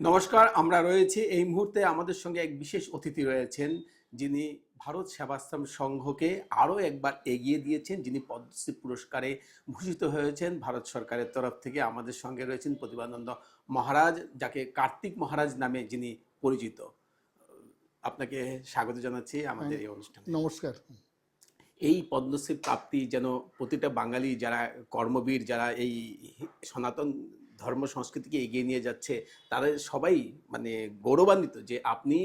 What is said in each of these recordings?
নমস্কার আমরা রয়েছি এই মুহূর্তে আমাদের সঙ্গে এক বিশেষ অতিথি রয়েছেন যিনি ভারত সেবাশ্রম সংঘকে আরও একবার এগিয়ে দিয়েছেন যিনি পদ্মশ্রী পুরস্কারে ভূষিত হয়েছেন। ভারত সরকারের তরফ থেকে আমাদের সঙ্গে রয়েছেন প্রতিবানন্দ মহারাজ যাকে কার্তিক মহারাজ নামে যিনি পরিচিত। আপনাকে স্বাগত জানাচ্ছি আমাদের এই অনুষ্ঠানে। নমস্কার। এই পদ্মশ্রী প্রাপ্তি যেন প্রতিটা বাঙালি যারা কর্মবীর যারা এই সনাতন ধর্ম সংস্কৃতিকে এগিয়ে নিয়ে যাচ্ছে, তারা সবাই মানে গৌরবান্বিত যে আপনি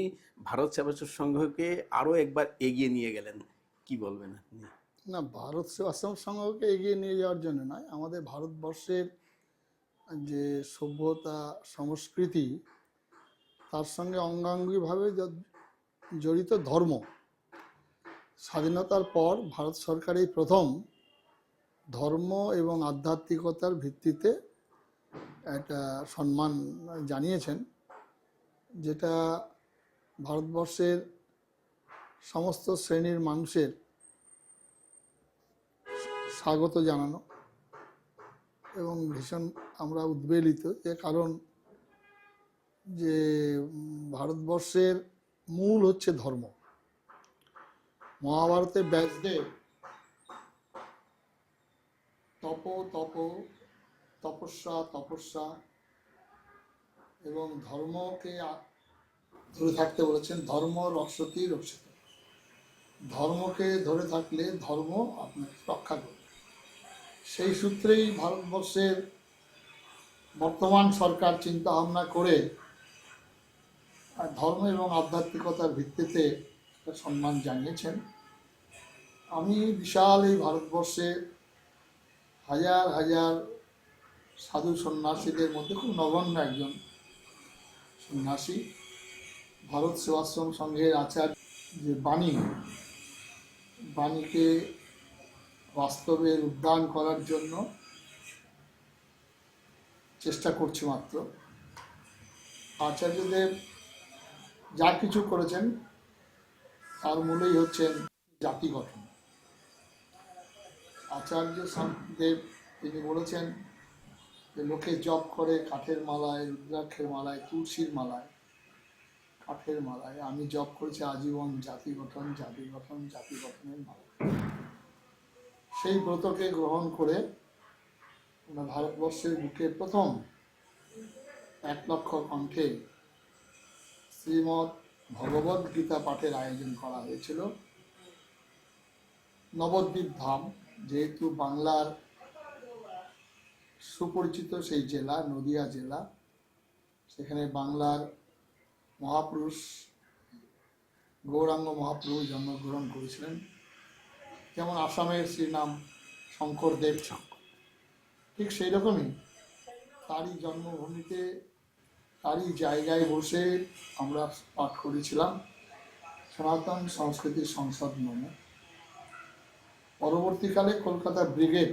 ভারত সেবাশ্রম সংঘকে আরও একবার এগিয়ে নিয়ে গেলেন। কি বলবেন আপনি? না, ভারত সেবাশ্রম সংঘকে এগিয়ে নিয়ে যাওয়ার জন্য নয়, আমাদের ভারতবর্ষের যে সভ্যতা, সংস্কৃতি, তার সঙ্গে অঙ্গাঙ্গিভাবে জড়িত ধর্ম, স্বাধীনতার পর ভারত সরকার এই প্রথম ধর্ম এবং আধ্যাত্মিকতার ভিত্তিতে একটা সম্মান জানিয়েছেন, যেটা ভারতবর্ষের সমস্ত শ্রেণির মানুষের স্বাগত জানানো এবং ভীষণ আমরা উদ্বেলিত যে কারণ যে ভারতবর্ষের মূল হচ্ছে ধর্ম। মহাভারতে ব্যাসদেব তপ তপ তপস্যা তপস্যা এবং ধর্মকে ধরে থাকতে বলেছেন, ধর্ম রক্ষতি, রক্ষিত। ধর্মকে ধরে থাকলে ধর্ম আপনাকে রক্ষা করবে। সেই সূত্রেই ভারতবর্ষের বর্তমান সরকার চিন্তা ভাবনা করে ধর্ম এবং আধ্যাত্মিকতার ভিত্তিতে একটা সম্মান জানিয়েছেন। আমি বিশাল এই ভারতবর্ষে হাজার হাজার সাধু সন্ন্যাসীদের মধ্যে খুব নগণ্য একজন সন্ন্যাসী। ভারত সেবাশ্রম সংঘের আচার্য যে বাণী, বাণীকে বাস্তবের উদ্যান করার জন্য চেষ্টা করছি মাত্র। আচার্যদেব যা কিছু করেছেন, তার মূলেই হচ্ছেন জাতি গঠন। আচার্য দেব, তিনি বলেছেন যে লোকে জপ করে কাঠের মালায়, রুদ্রাক্ষের মালায়, তুলসীর মালায়, কাঠের মালায়। আমি জপ করেছি আজীবন জাতি গঠন জাতি গঠন, জাতি গঠনের মালা সেই ব্রতকে গ্রহণ করে আমরা ভারতবর্ষের বুকে প্রথম এক লক্ষ কণ্ঠে শ্রীমৎ ভগবদ গীতা পাঠের আয়োজন করা হয়েছিল। নবদ্বীপ ধাম, যেহেতু বাংলার সুপরিচিত সেই জেলা, নদিয়া জেলা। সেখানে বাংলার মহাপুরুষ, গৌরাঙ্গ মহাপুরুষ জন্মগ্রহণ করেছিলেন। যেমন আসামের শ্রীনাম শঙ্করদেব ঠিক সেই রকমই তারই জন্মভূমিতে, তারই জায়গায় বসে আমরা পাঠ করেছিলাম। সনাতন সংস্কৃতি সংসদ নামে পরবর্তীকালে কলকাতা ব্রিগেড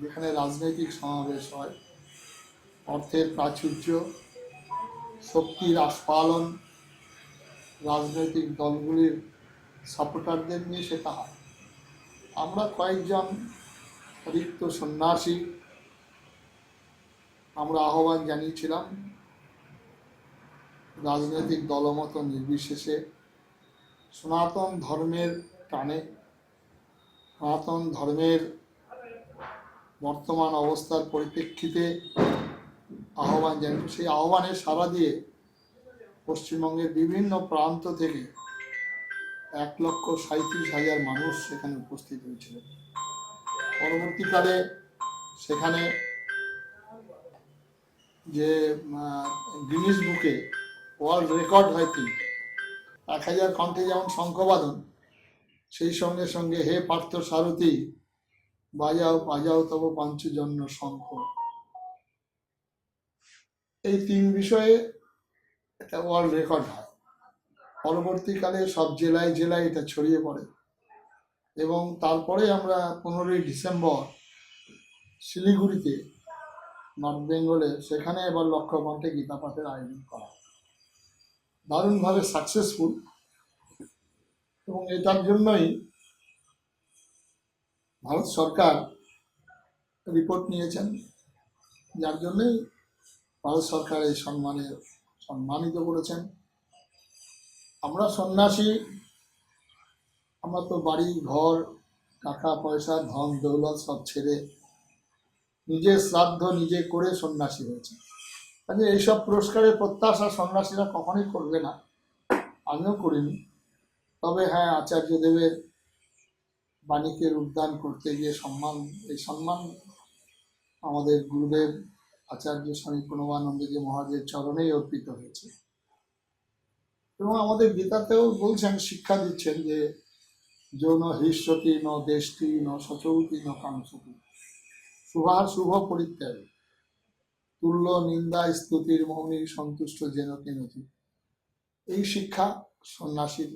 যেখানে রাজনৈতিক সমাবেশ হয়, অর্থের প্রাচুর্য, শক্তির আস্ফালন রাজনৈতিক দলগুলির সাপোর্টারদের নিয়ে সেটা হয়। আমরা কয়েকজন রিক্ত সন্ন্যাসী, আমরা আহ্বান জানিয়েছিলাম, রাজনৈতিক দলমত নির্বিশেষে সনাতন ধর্মের টানে, সনাতন ধর্মের বর্তমান অবস্থার পরিপ্রেক্ষিতে আহ্বান জানিয়ে সেই আহ্বানে সাড়া দিয়ে পশ্চিমবঙ্গের বিভিন্ন প্রান্ত থেকে এক লক্ষ সাঁত্রিশ হাজার মানুষ সেখানে উপস্থিত হয়েছিলেন পরবর্তীকালে সেখানে যে গিনিস বুকে ওয়ার্ল্ড রেকর্ড হয় তিনটে। এক হাজার কণ্ঠে যেমন শঙ্খবাদন, সেই সঙ্গে সঙ্গে হে পার্থ সারথী বাজাও বাজাও তব পঞ্চজন্য শঙ্খ। এই তিন বিষয়ে একটা ওয়ার্ল্ড রেকর্ড হয়। পরবর্তীকালে সব জেলায় জেলায় এটা ছড়িয়ে পড়ে। এবং তারপরে আমরা পনেরোই ডিসেম্বর শিলিগুড়িতে, নর্থ বেঙ্গলে, সেখানে এবার লক্ষ্য কণ্ঠে গীতা পাঠের আয়োজন করা। দারুণভাবে সাকসেসফুল এবং এটার জন্যই ভারত সরকার রিপোর্ট নিয়েছেন, যার জন্যই ভারত সরকার এই সম্মানে সম্মানিত করেছেন। আমরা সন্ন্যাসী, আমরা তো বাড়ি, ঘর, টাকা, পয়সা, ধন, দৌলত সব ছেড়ে নিজের শ্রাদ্ধ নিজে করে সন্ন্যাসী হয়েছে। কাজে এইসব পুরস্কারের প্রত্যাশা সন্ন্যাসীরা কখনোই করবে না। আমিও করিনি। তবে হ্যাঁ আচার্য দেবের বাণীকের উদ্যান করতে গিয়ে সম্মান, এই সম্মান আমাদের গুরুদেব আচার্য স্বামী প্রণবানন্দজি মহারাজের চরণেই অর্পিত হয়েছে। এবং আমাদের গীতাতেও বলছেন, শিক্ষা দিচ্ছেন যে যৌন হৃষ্যতি ন দেশটি ন সচৌতি, ন কাংসতি। শুভার শুভ পরিত্যাগ। তুল্য নিন্দা, স্তুতির মৌনী, সন্তুষ্ট যেন কেনতি এই শিক্ষা সন্ন্যাসীর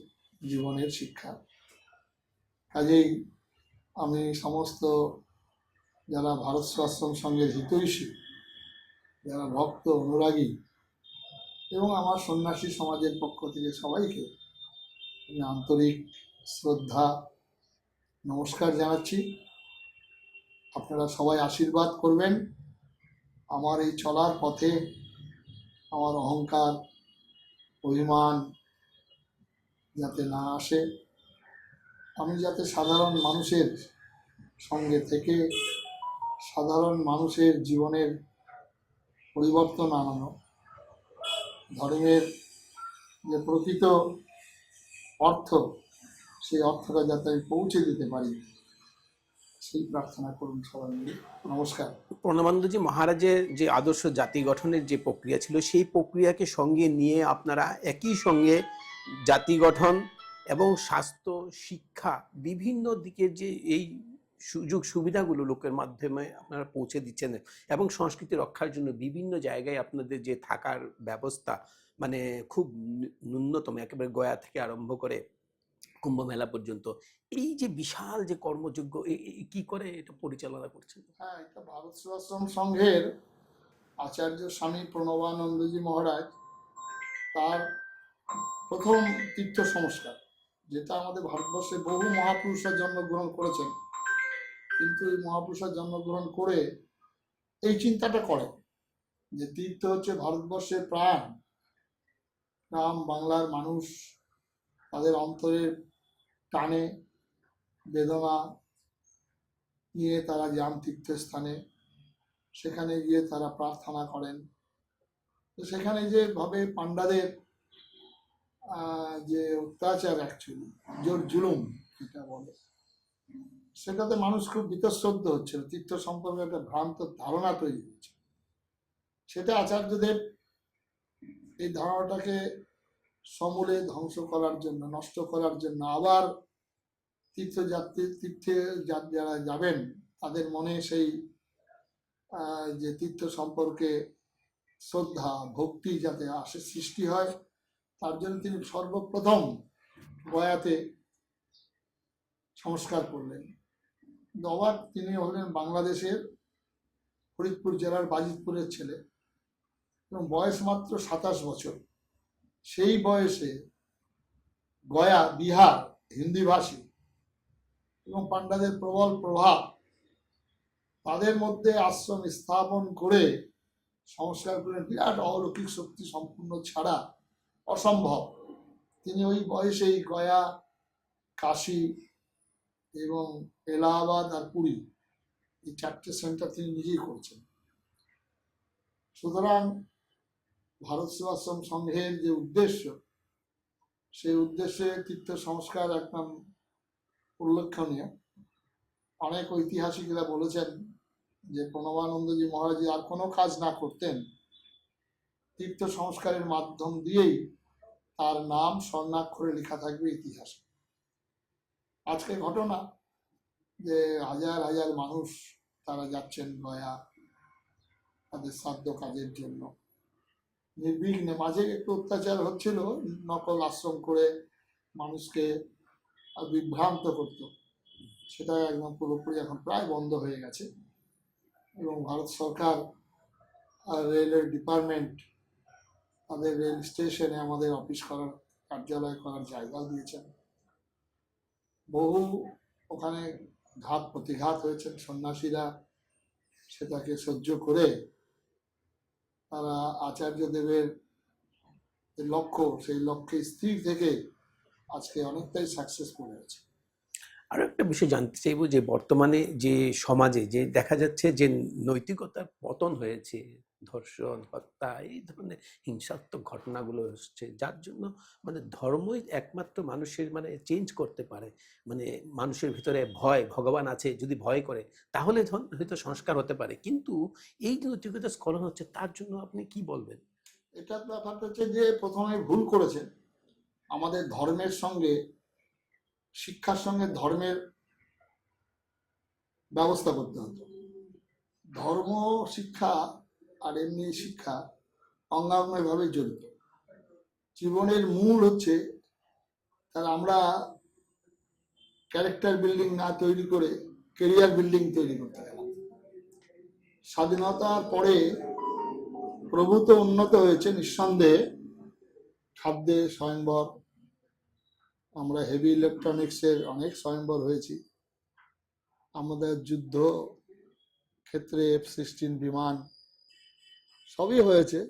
জীবনের শিক্ষা। কাজেই আমি সমস্ত যারা ভারত আশ্রম সঙ্গে হিতৈষী, যারা ভক্ত, অনুরাগী এবং আমার সন্ন্যাসী সমাজের পক্ষ থেকে সবাইকে আমি আন্তরিক শ্রদ্ধা, নমস্কার জানাচ্ছি। আপনারা সবাই আশীর্বাদ করবেন। আমার এই চলার পথে আমার অহংকার, অভিমান যাতে না আসে। আমি যাতে সাধারণ মানুষের সঙ্গে থেকে সাধারণ মানুষের জীবনের পরিবর্তন আনানো, ধর্মের যে প্রকৃত অর্থ, সেই অর্থটা যাতে আমি পৌঁছে দিতে পারি, সেই প্রার্থনা করুন সবাই মিলে। নমস্কার। প্রণবানন্দজি মহারাজের যে আদর্শ জাতি গঠনের যে প্রক্রিয়া ছিল, সেই প্রক্রিয়াকে সঙ্গে নিয়ে আপনারা একই সঙ্গে জাতি গঠন এবং স্বাস্থ্য, শিক্ষা বিভিন্ন দিকের যে এই সুযোগ সুবিধাগুলো লোকের মাধ্যমে আপনারা পৌঁছে দিচ্ছেন এবং সংস্কৃতি রক্ষার জন্য বিভিন্ন জায়গায় আপনাদের যে থাকার ব্যবস্থা মানে খুব ন্যূনতম, একেবারে গয়া থেকে আরম্ভ করে কুম্ভ মেলা পর্যন্ত, এই যে বিশাল যে কর্মযোগ্য কি করে এটা পরিচালনা করছেন? হ্যাঁ এটা ভারত সেবাশ্রম সংঘের আচার্য স্বামী প্রণবানন্দজি মহারাজ তার প্রথম তীর্থ সংস্কার। যেটা আমাদের ভারতবর্ষে বহু মহাপুরুষরা জন্মগ্রহণ করেছেন। কিন্তু এই মহাপুরুষরা জন্মগ্রহণ করে এই চিন্তাটা করে যে তীর্থ হচ্ছে ভারতবর্ষের প্রাণ। গ্রাম বাংলার মানুষ তাদের অন্তরের টানে বেদনা নিয়ে তারা যান তীর্থস্থানে সেখানে গিয়ে তারা প্রার্থনা করেন। তো সেখানে যে ভাবে পাণ্ডাদের যে অত্যাচার অ্যাকচুয়ালি জোর জুলুম যেটা বলে। সেটাতে মানুষ খুব বিতশ্রদ্ধ হচ্ছিল তীর্থ সম্পর্কে একটা ভ্রান্ত ধারণা তৈরি হচ্ছে। সেটা আচার্যদেব এই ধারণাটাকে সমূলে ধ্বংস করার জন্য, নষ্ট করার জন্য, আবার তীর্থযাত্রী তীর্থে যারা যাবেন, তাদের মনে সেই যে তীর্থ সম্পর্কে শ্রদ্ধা, ভক্তি যাতে আসে, সৃষ্টি হয় তার জন্য তিনি সর্বপ্রথম গয়াতে সংস্কার করলেন। কিন্তু তিনি হলেন বাংলাদেশের ফরিদপুর জেলার বাজিতপুরের ছেলে এবং বয়স মাত্র সাতাশ বছর। সেই বয়সে গয়া, বিহার, হিন্দিভাষী এবং পাণ্ডাদের প্রবল প্রভাব তাদের মধ্যে আশ্রম স্থাপন করে সংস্কার করে বিরাট অলৌকিক শক্তি সম্পূর্ণ ছাড়া অসম্ভব। তিনি ওই বয়সেই গয়া, কাশি এবং এলাহাবাদ আর পুরী, এই চারটে সেন্টার তিনি নিজেই করছেন। সুতরাং ভারত সেবাশ্রম সংঘের যে উদ্দেশ্য, সেই উদ্দেশ্যে তীর্থ সংস্কার একদম উল্লেখনীয়। অনেক ঐতিহাসিকরা বলেছেন যে প্রণবানন্দজি মহারাজ আর কোনো কাজ না করতেন। তীর্থ সংস্কারের মাধ্যম দিয়েই তার নাম স্বর্ণাক্ষরে লেখা থাকবে ইতিহাসে। আজকে ঘটনা যে হাজার হাজার মানুষ তারা যাচ্ছেন গয়া তাদের শ্রাদ্ধ কাজের জন্য। নির্বিঘ্নে মাঝে একটু অত্যাচার হচ্ছিল, নকল আশ্রম করে মানুষকে বিভ্রান্ত করত। সেটা একদম পুরোপুরি এখন প্রায় বন্ধ হয়ে গেছে। এবং ভারত সরকার রেলের ডিপার্টমেন্ট তাদের রেল স্টেশনে আমাদের অফিস করার কার্যালয় করার জায়গাও দিয়েছেন। বহু ওখানে ঘাত প্রতিঘাত হয়েছেন সন্ন্যাসীরা সেটাকে সহ্য করে তারা আচার্য দেবের লক্ষ্য, সেই লক্ষ্যে স্থির থেকে আজকে অনেকটাই সাকসেসফুল হয়েছে। আরও একটা বিষয় জানতে চাইব যে বর্তমানে যে সমাজে যে দেখা যাচ্ছে যে নৈতিকতার পতন হয়েছে ধর্ষণ, হত্যা, এই ধরনের হিংসাত্মক ঘটনাগুলো হচ্ছে। যার জন্য মানে ধর্মই একমাত্র মানুষের মানে চেঞ্জ করতে পারে। মানে মানুষের ভিতরে ভয়, ভগবান আছে, যদি ভয় করে, তাহলে হয়তো সংস্কার হতে পারে। কিন্তু এই যে নৈতিকতা স্খলন হচ্ছে, তার জন্য আপনি কি বলবেন? এটা ব্যাপারটা হচ্ছে যে প্রথমে ভুল করেছেন। আমাদের ধর্মের সঙ্গে, শিক্ষার সঙ্গে ধর্মের ব্যবস্থা করতে হতো ধর্ম, শিক্ষা আর এমনি শিক্ষা অঙ্গাঙ্গভাবে জড়িত। জীবনের মূল হচ্ছে তার আমরা ক্যারেক্টার বিল্ডিং না তৈরি করে কেরিয়ার বিল্ডিং তৈরি করতে গেলাম। স্বাধীনতার পরে প্রভূত উন্নত হয়েছে নিঃসন্দেহে। খাদ্যে স্বয়ংবর, আমরা হেভি ইলেকট্রনিক্সের অনেক স্বয়ংবর হয়েছি। আমাদের যুদ্ধ ক্ষেত্রে এফ সিক্সটিন বিমান সবই হয়েছে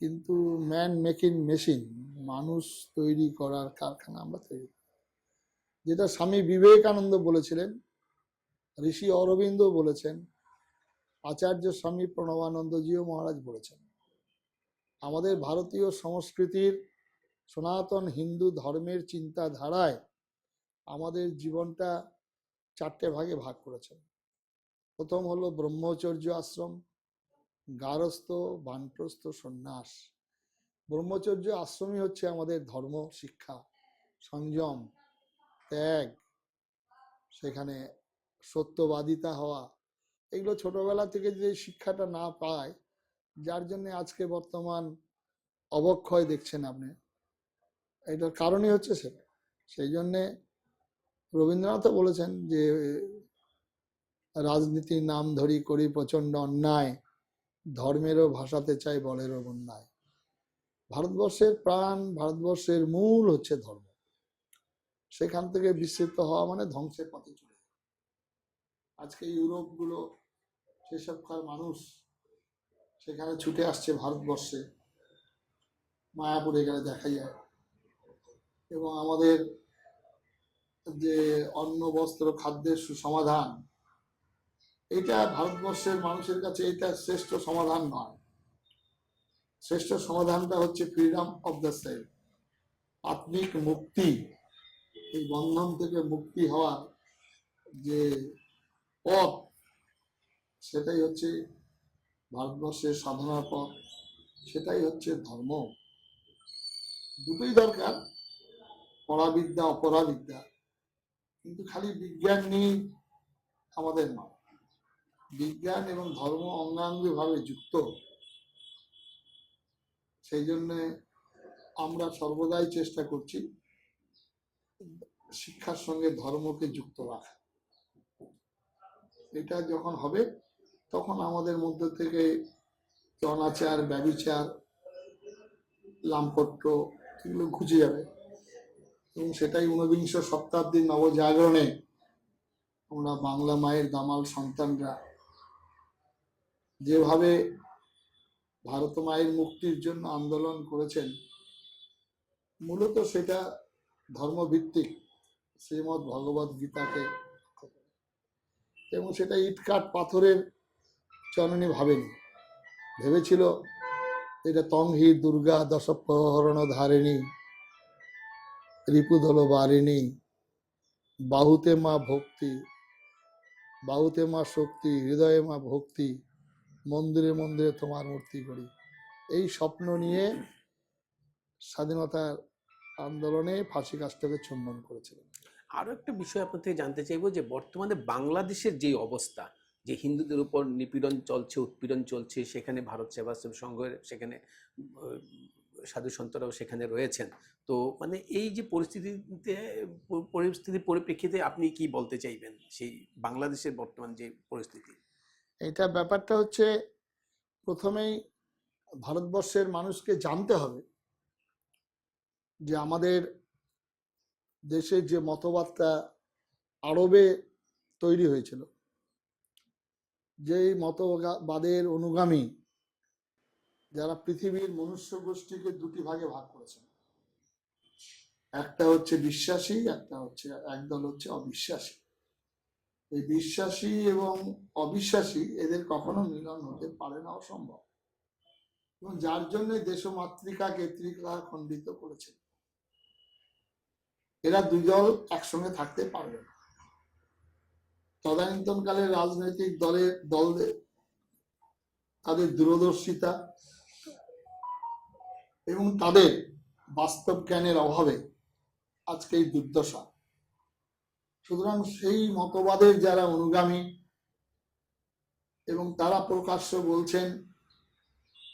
কিন্তু ম্যান মেকিং মেশিন মানুষ তৈরি করার কারখানা আমরা তৈরি। যেটা স্বামী বিবেকানন্দ বলেছিলেন, ঋষি অরবিন্দ বলেছেন, আচার্য স্বামী প্রণবানন্দজিও মহারাজ বলেছেন, আমাদের ভারতীয় সংস্কৃতির সনাতন হিন্দু ধর্মের চিন্তাধারায় আমাদের জীবনটা চারটে ভাগে ভাগ করেছেন প্রথম হলো ব্রহ্মচর্য আশ্রম গারস্থ, বানপ্রস্থ সন্ন্যাস। ব্রহ্মচর্য আশ্রমই হচ্ছে আমাদের ধর্ম, শিক্ষা, সংযম, ত্যাগ। সেখানে সত্যবাদিতা হওয়া। এগুলো ছোটবেলা থেকে যে শিক্ষাটা না পায়, যার জন্য আজকে বর্তমান অবক্ষয় দেখছেন আপনি, এটার কারণই হচ্ছে সেটা। সেই জন্যে রবীন্দ্রনাথও বলেছেন যে, রাজনীতির নাম ধরি করি প্রচণ্ড অন্যায়। ধর্মেরও ভাষাতে চাই বলেরও বন্যায়। ভারতবর্ষের প্রাণ, ভারতবর্ষের মূল হচ্ছে ধর্ম। সেখান থেকে বিস্তৃত হওয়া মানে ধ্বংসের পথে চলে আজকে ইউরোপগুলো সেসবকার মানুষ সেখানে ছুটে আসছে ভারতবর্ষে। মায়াপুরে গেলে দেখা যায়। এবং আমাদের যে অন্ন, বস্ত্র, খাদ্যের সুসমাধান এটা ভারতবর্ষের মানুষের কাছে এটা শ্রেষ্ঠ সমাধান নয়। শ্রেষ্ঠ সমাধানটা হচ্ছে ফ্রিডম অব দ্য সেলফ আত্মিক মুক্তি, এই বন্ধন থেকে মুক্তি হওয়ার যে পথ, সেটাই হচ্ছে ভারতবর্ষের সাধনার পথ, সেটাই হচ্ছে ধর্ম। দুটোই দরকার পড়াবিদ্যা অপরাবিদ্যা। কিন্তু খালি বিজ্ঞান নিয়ে আমাদের নয়। বিজ্ঞান এবং ধর্ম অঙ্গাঙ্গি ভাবে যুক্ত। সেই জন্য আমরা সর্বদাই চেষ্টা করছি শিক্ষার সঙ্গে ধর্মকে যুক্ত রাখা। এটা যখন হবে, তখন আমাদের মধ্যে থেকে অনাচার ব্যবিচার লাম্পট্য এগুলো ঘুচে যাবে। এবং সেটাই ঊনবিংশ শতাব্দীর নবজাগরণে আমরা বাংলা মায়ের দামাল সন্তানরা যেভাবে ভারত মায়ের মুক্তির জন্য আন্দোলন করেছেন, মূলত সেটা ধর্মভিত্তিক শ্রীমৎ ভগবত গীতাকে এবং সেটা ইটকাট পাথরের জননী ভাবেনি। ভেবেছিল এটা তংহি দুর্গা দশপ্রহরণ ধারিণী, রিপুদল বারিণী, বাহুতে মা ভক্তি, বাহুতে মা শক্তি, হৃদয়ে মা ভক্তি মন্দিরে মন্দিরে তোমার মূর্তি করি। এই স্বপ্ন নিয়ে স্বাধীনতার আন্দোলনে ফাঁসি কাজটাকে চুম্বন করেছিলেন। আরও একটা বিষয় আপনার থেকে জানতে চাইব যে, বর্তমানে বাংলাদেশের যে অবস্থা, যে হিন্দুদের উপর নিপীড়ন চলছে, উৎপীড়ন চলছে, সেখানে ভারত সেবাশ্রম সংঘের সেখানে সাধু সন্তরাও সেখানে রয়েছেন। তো মানে এই যে পরিস্থিতিতে, পরিস্থিতির পরিপ্রেক্ষিতে আপনি কি বলতে চাইবেন? সেই বাংলাদেশের বর্তমান যে পরিস্থিতি। এটা ব্যাপারটা হচ্ছে প্রথমেই ভারতবর্ষের মানুষকে জানতে হবে যে আমাদের দেশের যে মতবাদটা আরবে তৈরি হয়েছিল, যেই মতবাদের অনুগামী যারা পৃথিবীর মনুষ্য গোষ্ঠীকে দুটি ভাগে ভাগ করেছেন একটা হচ্ছে বিশ্বাসী, একটা হচ্ছে, একদল হচ্ছে অবিশ্বাসী। এই বিশ্বাসী এবং অবিশ্বাসী এদের কখনো মিলন হতে পারে না অসম্ভব। এবং যার জন্য দেশমাতৃকাকে ত্রিকা খণ্ডিত করেছে। এরা দুদল একসঙ্গে থাকতে পারবে না। তদানীন্তনকালে রাজনৈতিক দলের দলদের তাদের দূরদর্শিতা এবং তাদের বাস্তব জ্ঞানের অভাবে আজকে এই দুর্দশা। সুতরাং সেই মতবাদের যারা অনুগামী এবং তারা প্রকাশ্য বলছেন,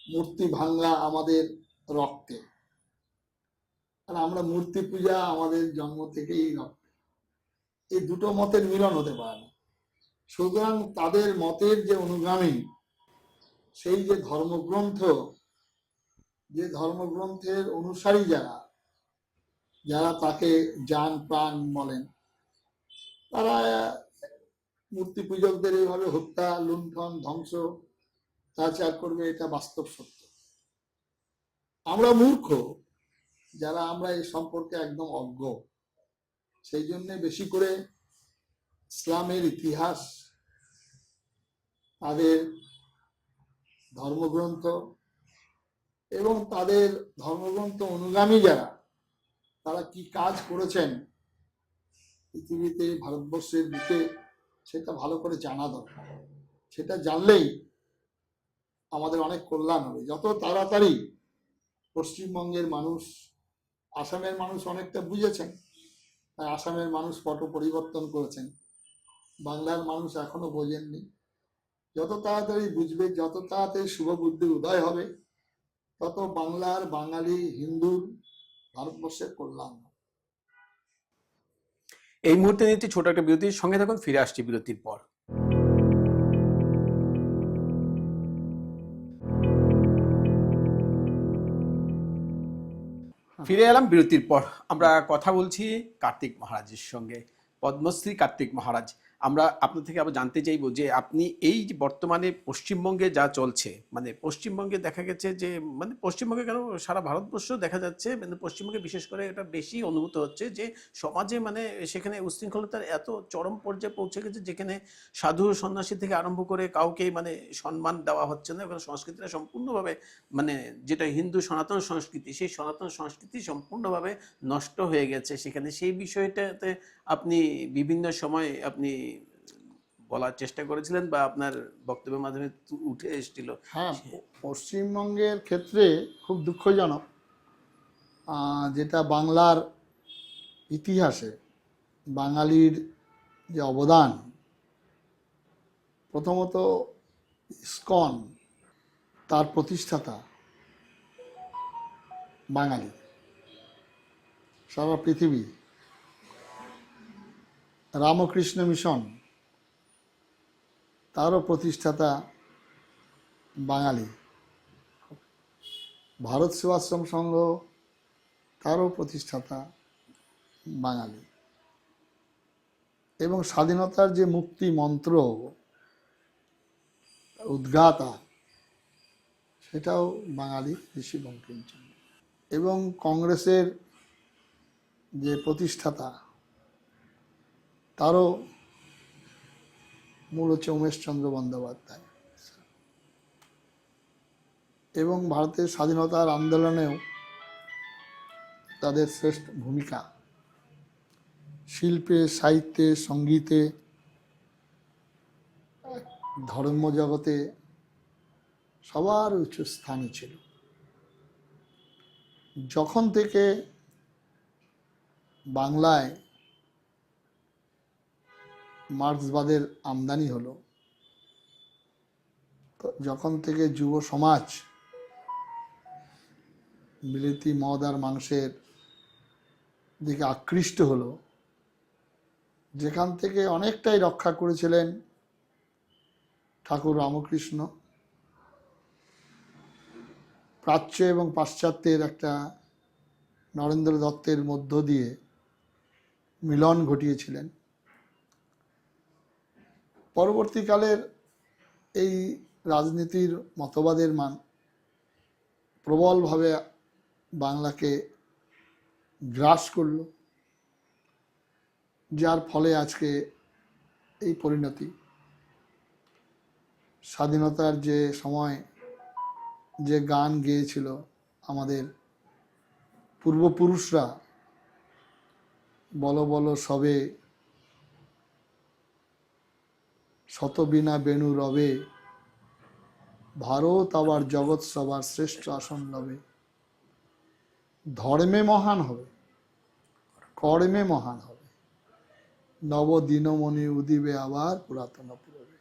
মূর্তি ভাঙ্গা আমাদের রক্তে। আর আমরা মূর্তি পূজা আমাদের জন্ম থেকেই রক্তে। এই দুটো মতের মিলন হতে পারে। না সুতরাং তাদের মতের যে অনুগামী, সেই যে ধর্মগ্রন্থ, যে ধর্মগ্রন্থের অনুসারী যারা যারা তাকে যান প্রাণ বলেন তারা মূর্তি পূজকদের এইভাবে হত্যা, লুণ্ঠন, ধ্বংস তাচার করবে, এটা বাস্তব সত্য। আমরা মূর্খ, যারা আমরা এই সম্পর্কে একদম অজ্ঞ। সেই জন্য বেশি করে ইসলামের ইতিহাস, তাদের ধর্মগ্রন্থ এবং তাদের ধর্মগ্রন্থ অনুগামী যারা, তারা কি কাজ করেছেন পৃথিবীতে, ভারতবর্ষের বুকে সেটা ভালো করে জানা দরকার। সেটা জানলেই আমাদের অনেক কল্যাণ হবে। যত তাড়াতাড়ি পশ্চিমবঙ্গের মানুষ, আসামের মানুষ অনেকটা বুঝেছেন, তাই আসামের মানুষ পট পরিবর্তন করেছেন। বাংলার মানুষ এখনও বোঝেননি। যত তাড়াতাড়ি বুঝবে, যত তাড়াতাড়ি শুভ বুদ্ধির উদয় হবে, তত বাংলার বাঙালি, হিন্দুর ভারতবর্ষের কল্যাণ হবে। এই মুহূর্তে নিচ্ছি ছোট একটা বিরতির সঙ্গে থাকুন, ফিরে আসছি বিরতির পর। ফিরে এলাম বিরতির পর। আমরা কথা বলছি কার্তিক মহারাজের সঙ্গে। পদ্মশ্রী কার্তিক মহারাজ আমরা আপনার থেকে আবার জানতে চাইব যে আপনি এই যে বর্তমানে পশ্চিমবঙ্গে যা চলছে মানে পশ্চিমবঙ্গে দেখা গেছে যে মানে পশ্চিমবঙ্গে কেন সারা ভারতবর্ষ দেখা যাচ্ছে মানে পশ্চিমবঙ্গে বিশেষ করে এটা বেশি অনুভূত হচ্ছে যে, সমাজে মানে সেখানে উশৃঙ্খলতার এত চরম পর্যায়ে পৌঁছে গেছে যেখানে সাধু সন্ন্যাসী থেকে আরম্ভ করে কাউকে মানে সম্মান দেওয়া হচ্ছে না। ওখানে সংস্কৃতিটা সম্পূর্ণভাবে মানে যেটা হিন্দু সনাতন সংস্কৃতি, সেই সনাতন সংস্কৃতি সম্পূর্ণভাবে নষ্ট হয়ে গেছে সেখানে। সেই বিষয়টাতে আপনি বিভিন্ন সময় আপনি বলার চেষ্টা করেছিলেন বা আপনার বক্তব্যের মাধ্যমে উঠে এসেছিল। হ্যাঁ পশ্চিমবঙ্গের ক্ষেত্রে খুব দুঃখজনক যেটা বাংলার ইতিহাসে বাঙালির যে অবদান প্রথমত ইস্কন তার প্রতিষ্ঠাতা বাঙালি। সারা পৃথিবী রামকৃষ্ণ মিশন, তারও প্রতিষ্ঠাতা বাঙালি। ভারত সেবাশ্রম সংঘ, তারও প্রতিষ্ঠাতা বাঙালি। এবং স্বাধীনতার যে মুক্তি মন্ত্র উদ্গাতা সেটাও বাঙালি ঋষি বঙ্কিমচন্দ্র। এবং কংগ্রেসের যে প্রতিষ্ঠাতা তারও মূল হচ্ছে উমেশচন্দ্র বন্দ্যোপাধ্যায়। এবং ভারতের স্বাধীনতার আন্দোলনেও তাদের শ্রেষ্ঠ ভূমিকা। শিল্পে, সাহিত্যে, সঙ্গীতে, ধর্ম জগতে সবার উচ্চ স্থানই ছিল। যখন থেকে বাংলায় মার্ক্সবাদের আমদানি হলো। তো যখন থেকে যুব সমাজ বিলেতি মদ আর মাংসের দিকে আকৃষ্ট হলো, যেখান থেকে অনেকটাই রক্ষা করেছিলেন ঠাকুর রামকৃষ্ণ। প্রাচ্য এবং পাশ্চাত্যের একটা নরেন্দ্র দত্তের মধ্য দিয়ে মিলন ঘটিয়েছিলেন। পরবর্তীকালের এই রাজনীতির মতবাদের মান প্রবলভাবে বাংলাকে গ্রাস করল, যার ফলে আজকে এই পরিণতি। স্বাধীনতার যে সময়, যে গান গেয়েছিল আমাদের পূর্বপুরুষরা, বলো বলো সবে শতবিনা বেণু রবে, ভারত আবার জগৎ সবার শ্রেষ্ঠ আসন লবে। ধর্মে মহান হবে, কর্মে মহান হবে। নব দিনমণি উদিবে আবার পুরাতন পুরবে।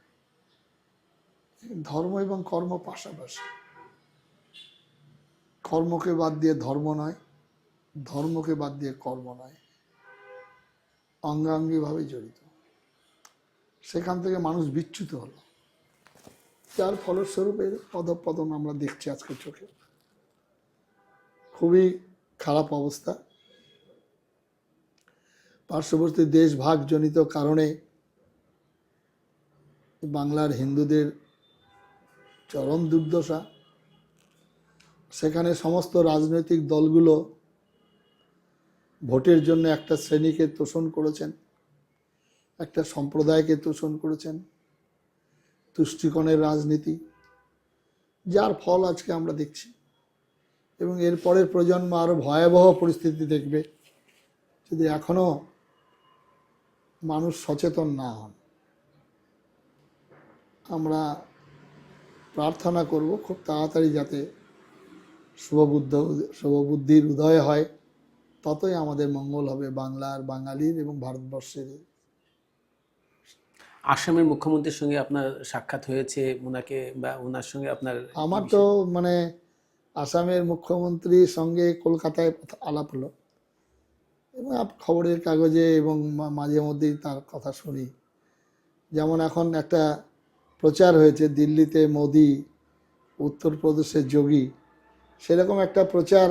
ধর্ম এবং কর্ম পাশাপাশি। কর্মকে বাদ দিয়ে ধর্ম নয়, ধর্মকে বাদ দিয়ে কর্ম নয়। অঙ্গাঙ্গিভাবে জড়িত। সেখান থেকে মানুষ বিচ্যুত হলো। যার ফলস্বরূপে এর পদপতন আমরা দেখছি আজকে চোখে। খুবই খারাপ অবস্থা। পার্শ্ববর্তী দেশ ভাগজনিত কারণে বাংলার হিন্দুদের চরম দুর্দশা। সেখানে সমস্ত রাজনৈতিক দলগুলো ভোটের জন্য একটা শ্রেণীকে তোষণ করেছেন। একটা সম্প্রদায়কে তোষণ করেছেন, তুষ্টিকণের রাজনীতি, যার ফল আজকে আমরা দেখছি। এবং এর পরের প্রজন্ম আরও ভয়াবহ পরিস্থিতি দেখবে, যদি এখনও মানুষ সচেতন না হন। আমরা প্রার্থনা করব খুব তাড়াতাড়ি যাতে শুভবুদ্ধ, শুভবুদ্ধির উদয় হয়, ততই আমাদের মঙ্গল হবে বাংলার, বাঙালির এবং ভারতবর্ষের আসামের মুখ্যমন্ত্রীর সঙ্গে আপনার সাক্ষাৎ হয়েছে ওনাকে বা ওনার সঙ্গে আপনার আমার তো মানে আসামের মুখ্যমন্ত্রীর সঙ্গে কলকাতায় আলাপ হলো। এবং খবরের কাগজে এবং মাঝে মধ্যেই তার কথা শুনি। যেমন এখন একটা প্রচার হয়েছে, দিল্লিতে মোদি, উত্তরপ্রদেশে যোগী। সেরকম একটা প্রচার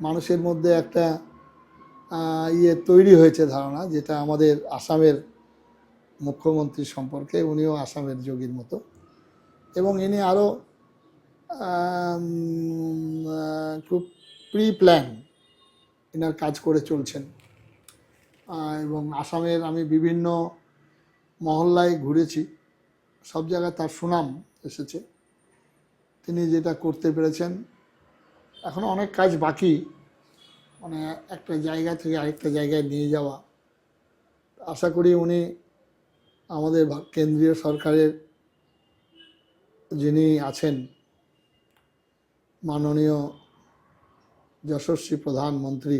মানুষের মধ্যে একটা ইয়ে তৈরি হয়েছে ধারণা, যেটা আমাদের আসামের মুখ্যমন্ত্রী সম্পর্কে, উনিও আসামের যোগীর মতো। এবং ইনি আরও খুব প্রি প্ল্যান এনার কাজ করে চলছেন। এবং আসামের আমি বিভিন্ন মহল্লায় ঘুরেছি। সব জায়গায় তার সুনাম এসেছে। তিনি যেটা করতে পেরেছেন, এখন অনেক কাজ বাকি। মানে একটা জায়গা থেকে আরেকটা জায়গায় নিয়ে যাওয়া। আশা করি উনি আমাদের কেন্দ্রীয় সরকারের যিনি আছেন মাননীয় যশস্বী প্রধানমন্ত্রী,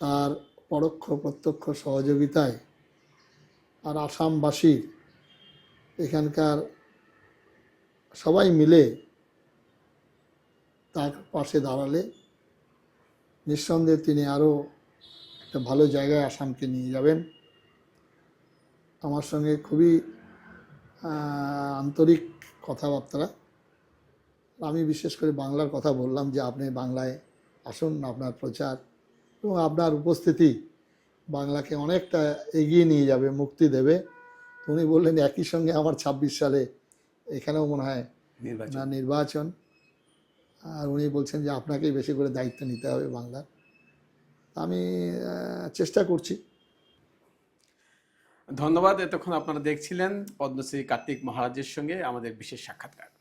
তার পরোক্ষ প্রত্যক্ষ সহযোগিতায় আর আসামবাসীর এখানকার সবাই মিলে তার পাশে দাঁড়ালে নিঃসন্দেহে তিনি আরও একটা ভালো জায়গায় আসামকে নিয়ে যাবেন। আমার সঙ্গে খুবই আন্তরিক কথাবার্তা। আমি বিশেষ করে বাংলার কথা বললাম যে আপনি বাংলায় আসুন আপনার প্রচার এবং আপনার উপস্থিতি বাংলাকে অনেকটা এগিয়ে নিয়ে যাবে মুক্তি দেবে। উনি বললেন একই সঙ্গে আমার ছাব্বিশ সালে এখানেও মনে হয় নির্বাচন। না নির্বাচন। আর উনি বলছেন যে আপনাকেই বেশি করে দায়িত্ব নিতে হবে বাংলার। আমি চেষ্টা করছি। ধন্যবাদ। এতক্ষণ আপনারা দেখছিলেন পদ্মশ্রী কার্তিক মহারাজের সঙ্গে আমাদের বিশেষ সাক্ষাৎকার।